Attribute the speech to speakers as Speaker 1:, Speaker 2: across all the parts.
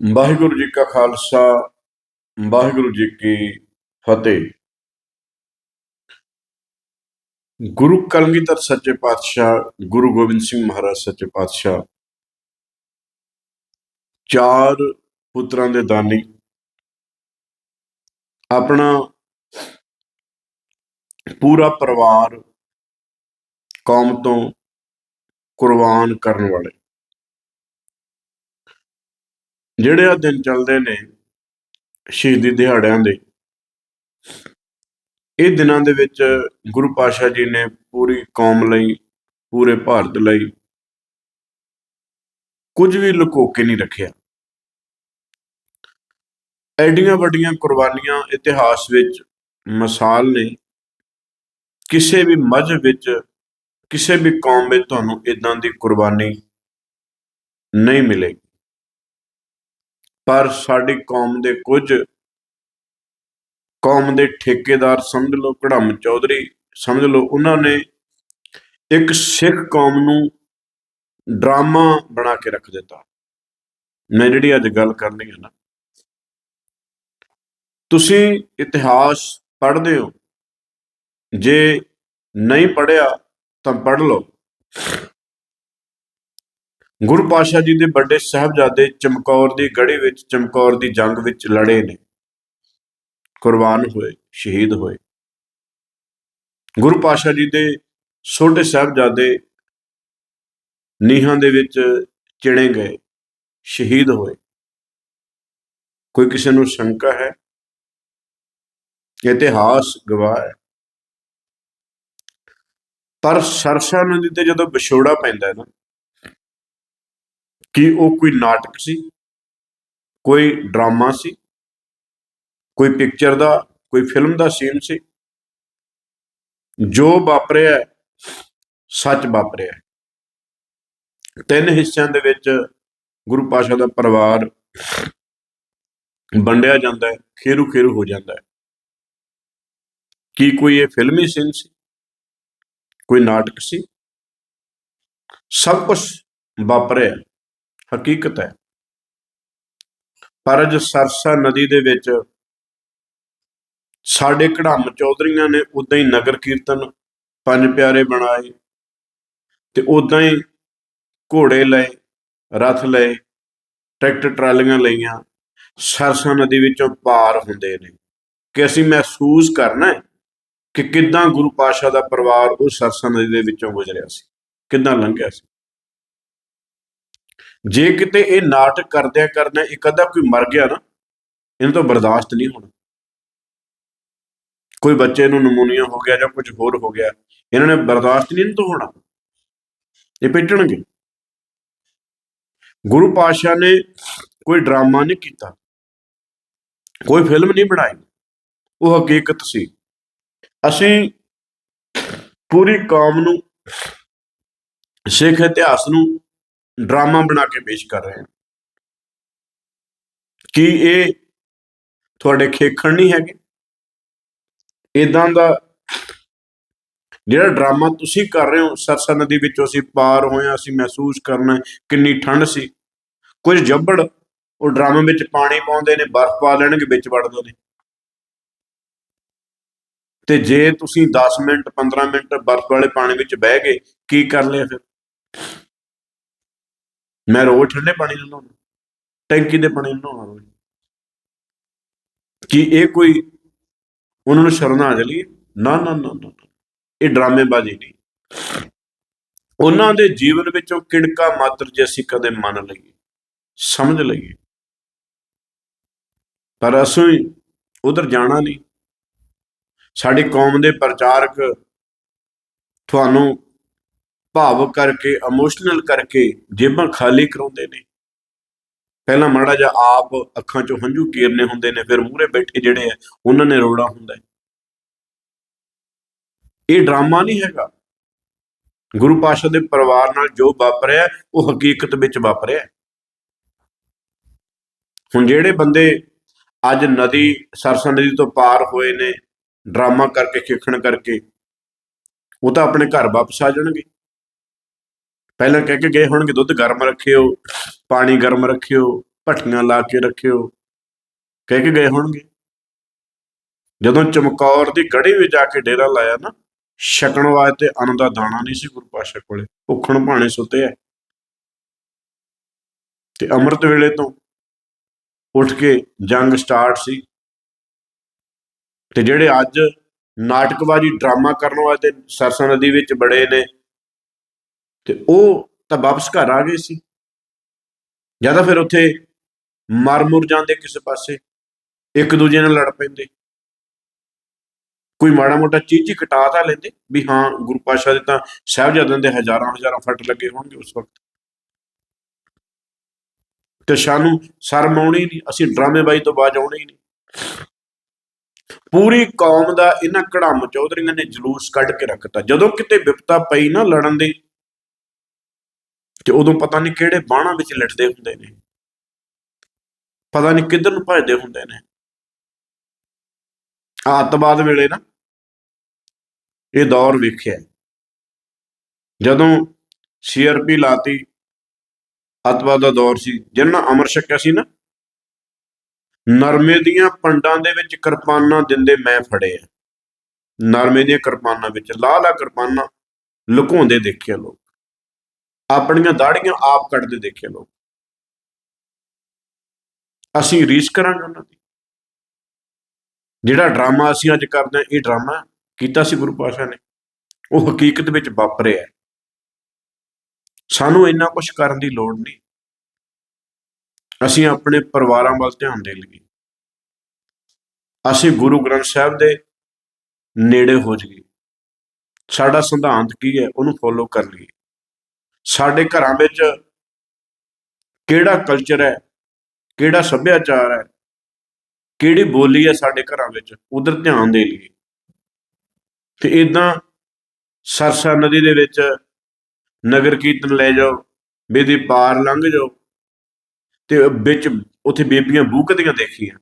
Speaker 1: ਵਾਹਿਗੁਰੂ ਜੀ ਕਾ ਖਾਲਸਾ, ਵਾਹਿਗੁਰੂ ਜੀ ਕੀ ਫਤਿਹ। ਗੁਰੂ ਕਲਗੀਧਰ ਸੱਚੇ ਪਾਤਸ਼ਾਹ, ਗੁਰੂ ਗੋਬਿੰਦ ਸਿੰਘ ਮਹਾਰਾਜ ਸੱਚੇ ਪਾਤਸ਼ਾਹ, ਚਾਰ ਪੁੱਤਰਾਂ ਦੇ ਦਾਨੀ, ਆਪਣਾ ਪੂਰਾ ਪਰਿਵਾਰ ਕੌਮ ਤੋਂ ਕੁਰਬਾਨ ਕਰਨ ਵਾਲੇ। ਜਿਹੜੇ ਆ ਦਿਨ ਚੱਲਦੇ ਨੇ ਸ਼ਹੀਦੀ ਦਿਹਾੜਿਆਂ ਦੇ, ਇਹ ਦਿਨਾਂ ਦੇ ਵਿੱਚ ਗੁਰੂ ਪਾਤਸ਼ਾਹ ਜੀ ਨੇ ਪੂਰੀ ਕੌਮ ਲਈ, ਪੂਰੇ ਭਾਰਤ ਲਈ ਕੁਝ ਵੀ ਲੁਕੋ ਕੇ ਨਹੀਂ ਰੱਖਿਆ। ਐਡੀਆਂ ਵੱਡੀਆਂ ਕੁਰਬਾਨੀਆਂ ਇਤਿਹਾਸ ਵਿੱਚ ਮਿਸਾਲ ਨੇ। ਕਿਸੇ ਵੀ ਮਜ਼ਹਬ ਵਿੱਚ, ਕਿਸੇ ਵੀ ਕੌਮ ਵਿੱਚ ਤੁਹਾਨੂੰ ਇਦਾਂ ਦੀ ਕੁਰਬਾਨੀ ਨਹੀਂ ਮਿਲੇਗੀ। ਪਰ ਸਾਡੀ ਕੌਮ ਦੇ ਕੁਝ, ਕੌਮ ਦੇ ਠੇਕੇਦਾਰ ਸਮਝ ਲਓ ਕੜਮ ਚੌਧਰੀ, ਸਮਝ ਲਓ ਉਹਨਾਂ ਨੇ ਇੱਕ ਸਿੱਖ ਕੌਮ ਨੂੰ ਡਰਾਮਾ ਬਣਾ ਕੇ ਰੱਖ ਦਿੱਤਾ। ਮੈਂ ਜਿਹੜੀ ਅੱਜ ਗੱਲ ਕਰਨੀ ਹੈ ਨਾ, ਤੁਸੀਂ ਇਤਿਹਾਸ ਪੜ੍ਹਦੇ ਹੋ। ਜੇ ਨਹੀਂ ਪੜਿਆ ਤਾਂ ਪੜ੍ਹ ਲਓ। ਗੁਰੂ ਪਾਤਸ਼ਾਹ ਜੀ ਦੇ ਵੱਡੇ ਸਾਹਿਬਜ਼ਾਦੇ ਚਮਕੌਰ ਦੀ ਗੜੀ ਵਿੱਚ, ਚਮਕੌਰ ਦੀ ਜੰਗ ਵਿੱਚ ਲੜੇ ਨੇ। ਕੁਰਬਾਨ ਹੋਏ, ਸ਼ਹੀਦ ਹੋਏ। ਗੁਰੂ ਪਾਤਸ਼ਾਹ ਜੀ ਦੇ ਛੋਟੇ ਸਾਹਿਬਜ਼ਾਦੇ ਨੀਹਾਂ ਦੇ ਵਿੱਚ ਚਿਣੇ ਗਏ, ਸ਼ਹੀਦ ਹੋਏ। ਕੋਈ ਕਿਸੇ ਨੂੰ ਸ਼ੰਕਾ ਹੈ? ਇਤਿਹਾਸ ਗਵਾਹ ਹੈ। ਪਰ ਸਰਸਾ ਨਦੀ ਤੇ ਜਦੋਂ ਵਿਛੋੜਾ ਪੈਂਦਾ ਹੈ ਨਾ ਕਿ ਉਹ ਕੋਈ ਨਾਟਕ ਸੀ, ਕੋਈ ਡਰਾਮਾ ਸੀ, ਕੋਈ ਪਿਕਚਰ ਦਾ, ਕੋਈ ਫਿਲਮ ਦਾ ਸੀਨ ਸੀ, ਜੋ ਵਾਪਰਿਆ ਸੱਚ ਵਾਪਰਿਆ ਤਿੰਨ ਹਿੱਸਿਆਂ ਦੇ ਵਿੱਚ ਗੁਰੂ ਪਾਸ਼ਾ ਦਾ ਪਰਿਵਾਰ ਵੰਡਿਆ ਜਾਂਦਾ ਹੈ ਖੇਰੂ ਖੇਰੂ ਹੋ ਜਾਂਦਾ ਹੈ। ਕੀ ਕੋਈ ਇਹ ਫਿਲਮੀ ਸੀਨ ਸੀ, ਕੋਈ ਨਾਟਕ ਸੀ? ਸਭ ਕੁਝ ਵਾਪਰਿਆ ਹਕੀਕਤ ਹੈ। ਪਰ ਅੱਜ ਸਰਸਾ ਨਦੀ ਦੇ ਵਿੱਚ ਸਾਡੇ ਕੜਮ ਚੌਧਰੀਆਂ ਨੇ ਉਦਾਂ ਹੀ ਨਗਰ ਕੀਰਤਨ ਪੰਜ ਪਿਆਰੇ ਬਣਾਏ ਤੇ ਉਦਾਂ ਹੀ ਘੋੜੇ ਲਏ, ਰਥ ਲਏ, ਟਰੈਕਟਰ ਟਰਾਲੀਆਂ ਲਈਆਂ, ਸਰਸਾ ਨਦੀ ਵਿੱਚੋਂ ਪਾਰ ਹੁੰਦੇ ਨੇ। ਕਿ ਅਸੀਂ ਮਹਿਸੂਸ ਕਰਨਾ ਹੈ ਕਿ ਕਿੱਦਾਂ ਗੁਰੂ ਪਾਤਸ਼ਾਹ ਦਾ ਪਰਿਵਾਰ ਉਹ ਸਰਸਾ ਨਦੀ ਦੇ ਵਿੱਚੋਂ ਗੁਜ਼ਰਿਆ ਸੀ, ਕਿੱਦਾਂ ਲੰਘਿਆ ਸੀ। ਜੇ ਕਿਤੇ ਇਹ ਨਾਟਕ ਕਰਦਿਆਂ ਕਰਦਿਆਂ ਇੱਕ ਅੱਧਾ ਕੋਈ ਮਰ ਗਿਆ ਨਾ, ਇਹਨਾਂ ਤੋਂ ਬਰਦਾਸ਼ਤ ਨਹੀਂ ਹੋਣਾ। ਕੋਈ ਬੱਚੇ ਨੂੰ ਨਮੂਨੀਆ ਹੋ ਗਿਆ ਜਾਂ ਕੁਝ ਹੋਰ ਹੋ ਗਿਆ, ਇਹਨਾਂ ਨੇ ਬਰਦਾਸ਼ਤ ਨਹੀਂ ਤੋਂ ਹੋਣਾ। ਇਹ ਪਿੱਟਣਗੇ। ਗੁਰੂ ਪਾਤਸ਼ਾਹ ਨੇ ਕੋਈ ਡਰਾਮਾ ਨਹੀਂ ਕੀਤਾ, ਕੋਈ ਫਿਲਮ ਨਹੀਂ ਬਣਾਈ। ਉਹ ਹਕੀਕਤ ਸੀ। ਅਸੀਂ ਪੂਰੀ ਕੌਮ ਨੂੰ, ਸਿੱਖ ਇਤਿਹਾਸ ਨੂੰ ਡਰਾਮਾ ਬਣਾ ਕੇ ਪੇਸ਼ ਕਰ ਰਹੇ ਹਾਂ ਕੀ ਇਹ ਤੁਹਾਡੇ ਖੇਖਣ ਨਹੀਂ ਹੈਗੇ? ਇਦਾਂ ਦਾ ਜਿਹੜਾ ਡਰਾਮਾ ਤੁਸੀਂ ਕਰ ਰਹੇ ਹੋ, ਸਰਸਾ ਨਦੀ ਵਿੱਚੋਂ ਅਸੀਂ ਪਾਰ ਹੋਏ ਹਾਂ, ਅਸੀਂ ਮਹਿਸੂਸ ਕਰਨਾ ਕਿੰਨੀ ਠੰਡ ਸੀ। ਕੁਝ ਜੱਬੜ ਉਹ ਡਰਾਮੇ ਵਿੱਚ ਪਾਣੀ ਪਾਉਂਦੇ ਨੇ, ਬਰਫ਼ ਪਾ ਲੈਣਗੇ, ਵਿੱਚ ਵੜਦੇ ਨੇ। ਤੇ ਜੇ ਤੁਸੀਂ 10 ਮਿੰਟ 15 ਮਿੰਟ ਬਰਫ਼ ਵਾਲੇ ਪਾਣੀ ਵਿੱਚ ਬਹਿ ਗਏ, ਕੀ ਕਰ ਲਿਆ ਫਿਰ? ਮੈਂ ਰੋਜ਼ ਠੰਡੇ ਪਾਣੀ ਨਾਲ ਨਹਾਉਣਾ ਟੈਂਕੀ ਦੇ ਪਾਣੀ ਨਾਲ ਨਹਾਉਣਾ ਰੋਜ਼ ਕੀ ਇਹ ਕੋਈ ਉਹਨਾਂ ਨੂੰ ਸ਼ਰਨਾਗਲੀ ਨਾ ਨਾ ਨਾ ਨਾ ਨਾ। ਇਹ ਡਰਾਮੇਬਾਜ਼ੀ ਨਹੀਂ। ਉਹਨਾਂ ਦੇ ਜੀਵਨ ਵਿੱਚੋਂ ਕਿਣਕਾ ਮਾਤਰ ਜੇ ਅਸੀਂ ਕਦੇ ਮੰਨ ਲਈਏ, ਸਮਝ ਲਈਏ। ਪਰ ਅਸੀਂ ਉਧਰ ਜਾਣਾ ਨਹੀਂ। ਸਾਡੀ ਕੌਮ ਦੇ ਪ੍ਰਚਾਰਕ ਤੁਹਾਨੂੰ ਭਾਵਕ ਕਰਕੇ ਇਮੋਸ਼ਨਲ ਕਰਕੇ ਜੇਬਾਂ ਖਾਲੀ ਕਰਾਉਂਦੇ ਨੇ। ਪਹਿਲਾਂ ਮਾੜਾ ਜਿਹਾ ਆਪ ਅੱਖਾਂ 'ਚੋਂ ਹੰਝੂ ਕੀਰਨੇ ਹੁੰਦੇ ਨੇ, ਫਿਰ ਮੂਹਰੇ ਬੈਠੇ ਜਿਹੜੇ ਆ, ਉਹਨਾਂ ਨੇ ਰੋਣਾ ਹੁੰਦਾ ਹੈ। ਇਹ ਡਰਾਮਾ ਨਹੀਂ ਹੈਗਾ। ਗੁਰੂ ਪਾਤਸ਼ਾਹ ਦੇ ਪਰਿਵਾਰ ਨਾਲ ਜੋ ਵਾਪਰਿਆ, ਉਹ ਹਕੀਕਤ ਵਿੱਚ ਵਾਪਰਿਆ। ਹੁਣ ਜਿਹੜੇ ਬੰਦੇ ਅੱਜ ਨਦੀ, ਸਰਸਾ ਨਦੀ ਤੋਂ ਪਾਰ ਹੋਏ ਨੇ, ਡਰਾਮਾ ਕਰਕੇ, ਖੇਖਣ ਕਰਕੇ, ਉਹ ਤਾਂ ਆਪਣੇ ਘਰ ਵਾਪਸ ਆ ਜਾਣਗੇ। ਪਹਿਲਾਂ ਕਹਿ ਕੇ ਗਏ ਹੋਣਗੇ, ਦੁੱਧ ਗਰਮ ਰੱਖਿਓ, ਪਾਣੀ ਗਰਮ ਰੱਖਿਓ, ਭੱਠੀਆਂ ਲਾ ਕੇ ਰੱਖਿਓ। ਕਹਿ ਕੇ ਗਏ ਹੋਣਗੇ। ਜਦੋਂ ਚਮਕੌਰ ਦੀ ਗੜੀ ਵਿੱਚ ਜਾ ਕੇ ਡੇਰਾ ਲਾਇਆ ਨਾ, ਛਕਣ ਵਾਸਤੇ ਅੰਨ ਦਾ ਦਾਣਾ ਨਹੀਂ ਸੀ ਗੁਰੂ ਪਾਸ਼ਾ ਕੋਲੇ, ਭੁੱਖਣ ਭਾਣੇ ਸੁੱਤੇ ਐ ਤੇ ਅੰਮ੍ਰਿਤ ਵੇਲੇ ਤੋਂ ਉੱਠ ਕੇ ਜੰਗ ਸਟਾਰਟ ਸੀ। ਤੇ ਜਿਹੜੇ ਅੱਜ ਨਾਟਕਬਾਜ਼ੀ ਡਰਾਮਾ ਕਰਨ ਵਾਸਤੇ ਸਰਸਾ ਨਦੀ ਵਿੱਚ ਬੜੇ ਨੇ ਤੇ ਉਹ ਤਾਂ ਵਾਪਸ ਘਰ ਆ ਗਏ ਸੀ। ਜਾਂ ਤਾਂ ਫਿਰ ਉੱਥੇ ਮਰ ਮੁਰ ਜਾਂਦੇ ਕਿਸੇ ਪਾਸੇ, ਇੱਕ ਦੂਜੇ ਨਾਲ ਲੜ ਪੈਂਦੇ। ਕੋਈ ਮਾੜਾ ਮੋਟਾ ਚੀਜ਼ ਹੀ ਕਟਾ ਤਾਂ ਲੈਂਦੇ ਵੀ ਹਾਂ, ਗੁਰੂ ਪਾਸ਼ਾ ਦੇ ਤਾਂ ਸਾਹਿਬਜ਼ਾਦਿਆਂ ਦੇ ਹਜ਼ਾਰਾਂ ਹਜ਼ਾਰਾਂ ਫੱਟ ਲੱਗੇ ਹੋਣਗੇ ਉਸ ਵਕਤ। ਤੇ ਸਾਨੂੰ ਸ਼ਰਮ ਆਉਣੀ ਨਹੀਂ, ਅਸੀਂ ਡਰਾਮੇਬਾਜ਼ੀ ਤੋਂ ਬਾਜ ਆਉਣੀ ਨਹੀਂ। ਪੂਰੀ ਕੌਮ ਦਾ ਇਹਨਾਂ ਕੜਮ ਚੌਧਰੀਆਂ ਨੇ ਜਲੂਸ ਕੱਢ ਕੇ ਰੱਖਤਾ। ਜਦੋਂ ਕਿਤੇ ਵਿਪਤਾ ਪਈ ਨਾ ਲੜਨ ਦੀ ਤੇ ਉਦੋਂ ਪਤਾ ਨਹੀਂ ਕਿਹੜੇ ਬਾਣਾ ਵਿੱਚ ਲਟਦੇ ਹੁੰਦੇ ਨੇ। ਪਤਾ ਨਹੀਂ ਕਿੱਧਰ ਨੂੰ ਭੱਜਦੇ ਹੁੰਦੇ ਨੇ। ਆਤਵਾਦ ਵੇਲੇ ਨਾ ਇਹ ਦੌਰ ਵੇਖਿਆ। ਜਦੋਂ ਸੀਆਰਪੀ ਲਾਤੀ ਅਤਵਾਦ ਦਾ ਦੌਰ ਸੀ ਜਿਹਨਾਂ ਅਮਰ ਛਕਿਆ ਸੀ ਨਾ, ਨਰਮੇ ਦੀਆਂ ਪੰਡਾਂ ਦੇ ਵਿੱਚ ਕਿਰਪਾਨਾਂ ਦਿੰਦੇ ਮੈਂ ਫੜੇ ਆ ਨਰਮੇ ਦੀਆਂ ਕਿਰਪਾਨਾਂ ਵਿੱਚ ਲਾ ਲਾ ਕਿਰਪਾਨਾਂ ਲੁਕਾਉਂਦੇ ਦੇਖਿਆ ਲੋਕ। ਆਪਣੀਆਂ ਦਾੜੀਆਂ ਆਪ ਕੱਟਦੇ ਦੇਖੇ ਲੋਕ। ਅਸੀਂ ਰੀਸ ਕਰਾਂਗੇ ਉਹਨਾਂ ਦੀ। ਜਿਹੜਾ ਡਰਾਮਾ ਅਸੀਂ ਅੱਜ ਕਰਦੇ ਹਾਂ, ਇਹ ਡਰਾਮਾ ਕੀਤਾ ਸੀ ਗੁਰੂ ਪਾਸ਼ਾ ਨੇ। ਉਹ ਹਕੀਕਤ ਵਿੱਚ ਵਾਪਰਿਆ ਸਾਨੂੰ ਇੰਨਾ ਕੁਝ ਕਰਨ ਦੀ ਲੋੜ ਨਹੀਂ। ਅਸੀਂ ਆਪਣੇ ਪਰਿਵਾਰਾਂ ਵੱਲ ਧਿਆਨ ਦੇ ਲਈਏ ਅਸੀਂ ਗੁਰੂ ਗ੍ਰੰਥ ਸਾਹਿਬ ਦੇ ਨੇੜੇ ਹੋ ਜਾਈਏ। ਸਾਡਾ ਸਿਧਾਂਤ ਕੀ ਹੈ, ਉਹਨੂੰ ਫੋਲੋ ਕਰ ਲਈਏ। ਸਾਡੇ ਘਰਾਂ ਵਿੱਚ ਕਿਹੜਾ ਕਲਚਰ ਹੈ, ਕਿਹੜਾ ਸੱਭਿਆਚਾਰ ਹੈ, ਕਿਹੜੀ ਬੋਲੀ ਹੈ ਸਾਡੇ ਘਰਾਂ ਵਿੱਚ, ਉਧਰ ਧਿਆਨ ਦੇ ਲਈਏ। ਤੇ ਇਦਾਂ ਸਰਸਾ ਨਦੀ ਦੇ ਵਿੱਚ ਨਗਰ ਕੀਰਤਨ ਲੈ ਜਾਓ, ਬੇਦੀ ਪਾਰ ਲੰਘ ਜਾਓ, ਤੇ ਵਿੱਚ ਉੱਥੇ ਬੇਬੀਆਂ ਬੂਕਦੀਆਂ ਦੇਖੀਆਂ।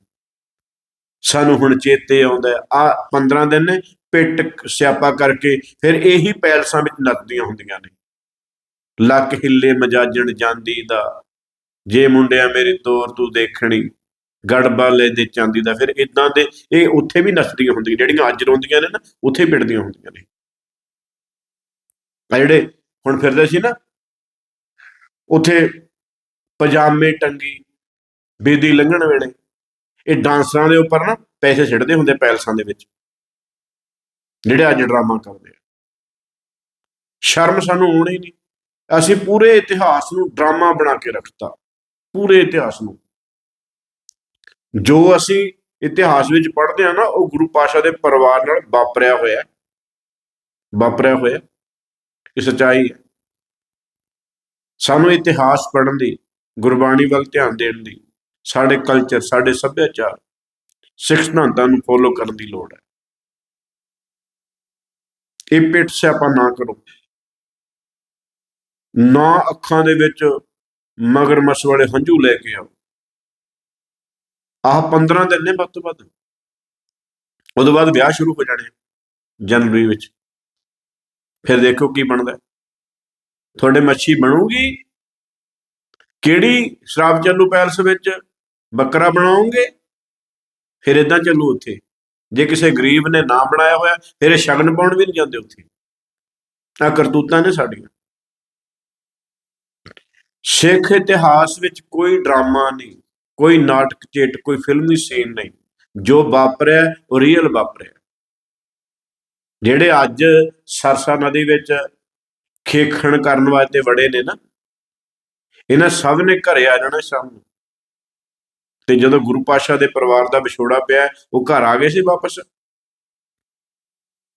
Speaker 1: ਸਾਨੂੰ ਹੁਣ ਚੇਤੇ ਆਉਂਦਾ ਆ 15 ਦਿਨ ਨੇ ਪਿੱਟ ਸਿਆਪਾ ਕਰਕੇ ਫਿਰ ਇਹੀ ਪੈਲਸਾਂ ਵਿੱਚ ਨੱਚਦੀਆਂ ਹੁੰਦੀਆਂ ਨੇ। ਲੱਕ ਹਿੱਲੇ ਮਜਾਜਣ ਜਾਂਦੀ ਦਾ। ਜੇ ਮੁੰਡਿਆ ਮੇਰੀ ਤੋਰ ਤੂੰ ਦੇਖਣੀ ਗੜਬਾਲੇ ਦੇ ਚਾਂਦੀ ਦਾ। ਫਿਰ ਇਦਾਂ ਦੇ, ਇਹ ਉੱਥੇ ਵੀ ਨੱਚਦੀਆਂ ਹੁੰਦੀਆਂ, ਜਿਹੜੀਆਂ ਅੱਜ ਰੋਂਦੀਆਂ ਨੇ ਨਾ, ਉੱਥੇ ਪਿੜਦੀਆਂ ਹੁੰਦੀਆਂ ਨੇ। ਆ ਜਿਹੜੇ ਹੁਣ ਫਿਰਦੇ ਸੀ ਨਾ, ਉੱਥੇ ਪਜਾਮੇ ਟੰਗੀ, ਬੇਦੀ ਲੰਘਣ ਵੇਲੇ, ਇਹ ਡਾਂਸਰਾਂ ਦੇ ਉੱਪਰ ਨਾ ਪੈਸੇ ਛੱਡਦੇ ਹੁੰਦੇ ਪੈਲਸਾਂ ਦੇ ਵਿੱਚ, ਜਿਹੜੇ ਅੱਜ ਡਰਾਮਾ ਕਰਦੇ ਆ। ਸ਼ਰਮ ਸਾਨੂੰ ਆਉਣੀ ਨਹੀਂ। ਅਸੀਂ ਪੂਰੇ ਇਤਿਹਾਸ ਨੂੰ ਡਰਾਮਾ ਬਣਾ ਕੇ ਰੱਖਤਾ। ਪੂਰੇ ਇਤਿਹਾਸ ਨੂੰ। ਜੋ ਅਸੀਂ ਇਤਿਹਾਸ ਵਿੱਚ ਪੜ੍ਹਦੇ ਆ ਨਾ, ਉਹ ਗੁਰੂ ਪਾਸ਼ਾ ਦੇ ਪਰਿਵਾਰ ਨਾਲ ਵਾਪਰਿਆ ਹੋਇਆ ਵਾਪਰਿਆ ਹੋਇਆ ਇਹ ਸਚਾਈ ਹੈ। ਸਾਨੂੰ ਇਤਿਹਾਸ ਪੜ੍ਹਨ ਦੀ, ਗੁਰਬਾਣੀ ਵੱਲ ਧਿਆਨ ਦੇਣ ਦੀ, ਸਾਡੇ ਕਲਚਰ ਸਾਡੇ ਸੱਭਿਆਚਾਰ, ਸਿੱਖ ਸਿਧਾਂਤਾਂ ਨੂੰ ਫੋਲੋ ਕਰਨ ਦੀ ਲੋੜ ਹੈ। ਇਹ ਪਿੱਟ ਸਿਆਪਾ ਨਾ ਕਰੋ। ਨਾ ਅੱਖਾਂ ਦੇ ਵਿੱਚ ਮਗਰਮੱਛ ਵਾਲੇ ਹੰਝੂ ਲੈ ਕੇ ਆਓ। ਆਹ 15 ਦਿਨ ਨੇ ਵੱਧ ਤੋਂ ਵੱਧ। ਉਦੋਂ ਬਾਅਦ ਵਿਆਹ ਸ਼ੁਰੂ ਹੋ ਜਾਣੇ ਜਨਵਰੀ ਵਿੱਚ। ਫਿਰ ਦੇਖੋ ਕੀ ਬਣਦਾ। ਤੁਹਾਡੇ ਮੱਛੀ ਬਣੂਗੀ। ਕਿਹੜੀ ਸ਼ਰਾਬ ਚੱਲੂ ਪੈਲਸ ਵਿੱਚ? ਬੱਕਰਾ ਬਣਾਉਂਗੇ ਫਿਰ ਇਦਾਂ ਚੱਲੂ ਉੱਥੇ। ਜੇ ਕਿਸੇ ਗਰੀਬ ਨੇ ਨਾ ਬਣਾਇਆ ਹੋਇਆ, ਫਿਰ ਇਹ ਸ਼ਗਨ ਪਾਉਣ ਵੀ ਨਹੀਂ ਜਾਂਦੇ ਉੱਥੇ। ਆ ਕਰਤੂਤਾਂ ਨੇ ਸਾਡੀਆਂ। ਸਿੱਖ ਇਤਿਹਾਸ ਵਿੱਚ ਕੋਈ ਡਰਾਮਾ ਨਹੀਂ, ਕੋਈ ਨਾਟਕ ਚੇਟ ਕੋਈ ਫਿਲਮੀ ਸੀਨ ਨਹੀਂ। ਜੋ ਵਾਪਰਿਆ, ਉਹ ਰੀਅਲ ਵਾਪਰਿਆ। ਜਿਹੜੇ ਅੱਜ ਸਰਸਾ ਨਦੀ ਵਿੱਚ ਖੇਖਣ ਕਰਨ ਵਾਸਤੇ ਵੜੇ ਨੇ ਨਾ, ਇਹਨਾਂ ਸਭ ਨੇ ਘਰੇ ਆ ਜਾਣਾ ਸ਼ਾਮ ਨੂੰ। ਤੇ ਜਦੋਂ ਗੁਰੂ ਪਾਸ਼ਾ ਦੇ ਪਰਿਵਾਰ ਦਾ ਵਿਛੋੜਾ ਪਿਆ, ਉਹ ਘਰ ਆ ਗਏ ਸੀ ਵਾਪਸ?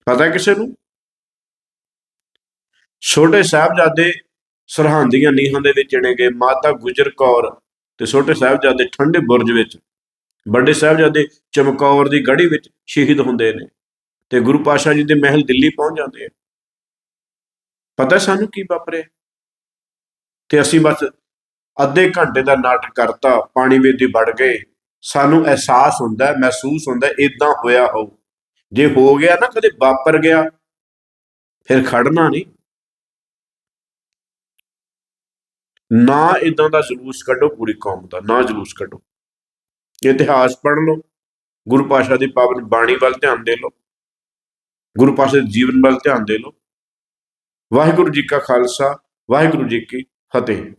Speaker 1: ਪਤਾ ਕਿਸੇ ਨੂੰ? ਛੋਟੇ ਸਾਹਿਬਜ਼ਾਦੇ ਸਰਹੰਦ ਦੀਆਂ ਨੀਹਾਂ ਦੇ ਵਿੱਚ ਚਿਣੇ ਗਏ ਮਾਤਾ ਗੁਜਰ ਕੌਰ ਤੇ ਛੋਟੇ ਸਾਹਿਬਜ਼ਾਦੇ ਠੰਡੇ ਬੁਰਜ ਵਿੱਚ, ਵੱਡੇ ਸਾਹਿਬਜ਼ਾਦੇ ਚਮਕੌਰ ਦੀ ਗੜੀ ਵਿੱਚ ਸ਼ਹੀਦ ਹੁੰਦੇ ਨੇ ਤੇ ਗੁਰੂ ਪਾਸ਼ਾ ਜੀ ਦੇ ਮਹਿਲ ਦਿੱਲੀ ਪਹੁੰਚ ਜਾਂਦੇ ਆ। ਪਤਾ ਸਾਨੂੰ ਕੀ ਵਾਪਰਿਆ? ਤੇ ਅਸੀਂ ਬਸ ਅੱਧੇ ਘੰਟੇ ਦਾ ਨਾਟਕ ਕਰਤਾ, ਪਾਣੀ ਵਿੱਚ ਦੀ ਵੜ ਗਏ। ਸਾਨੂੰ ਅਹਿਸਾਸ ਹੁੰਦਾ, ਮਹਿਸੂਸ ਹੁੰਦਾ ਇਦਾਂ ਹੋਇਆ ਹੋ ਜੇ ਹੋ ਗਿਆ ਨਾ, ਕਦੇ ਵਾਪਰ ਗਿਆ, ਫਿਰ ਖੜਨਾ ਨਹੀਂ। ਨਾ ਇਦਾਂ ਦਾ ਜਲੂਸ ਕੱਢੋ, ਪੂਰੀ ਕੌਮ ਦਾ ਨਾ ਜਲੂਸ ਕੱਢੋ। ਇਤਿਹਾਸ ਪੜ੍ਹ ਲਓ, ਗੁਰੂ ਪਾਸ਼ਾ ਦੀ ਪਾਵਨ ਬਾਣੀ ਵੱਲ ਧਿਆਨ ਦੇ ਲਓ, ਗੁਰੂ ਪਾਸ਼ਾ ਦੇ ਜੀਵਨ ਵੱਲ ਧਿਆਨ ਦੇ ਲਓ। ਵਾਹਿਗੁਰੂ ਜੀ ਕਾ ਖਾਲਸਾ, ਵਾਹਿਗੁਰੂ ਜੀ ਕੀ ਫਤਿਹ।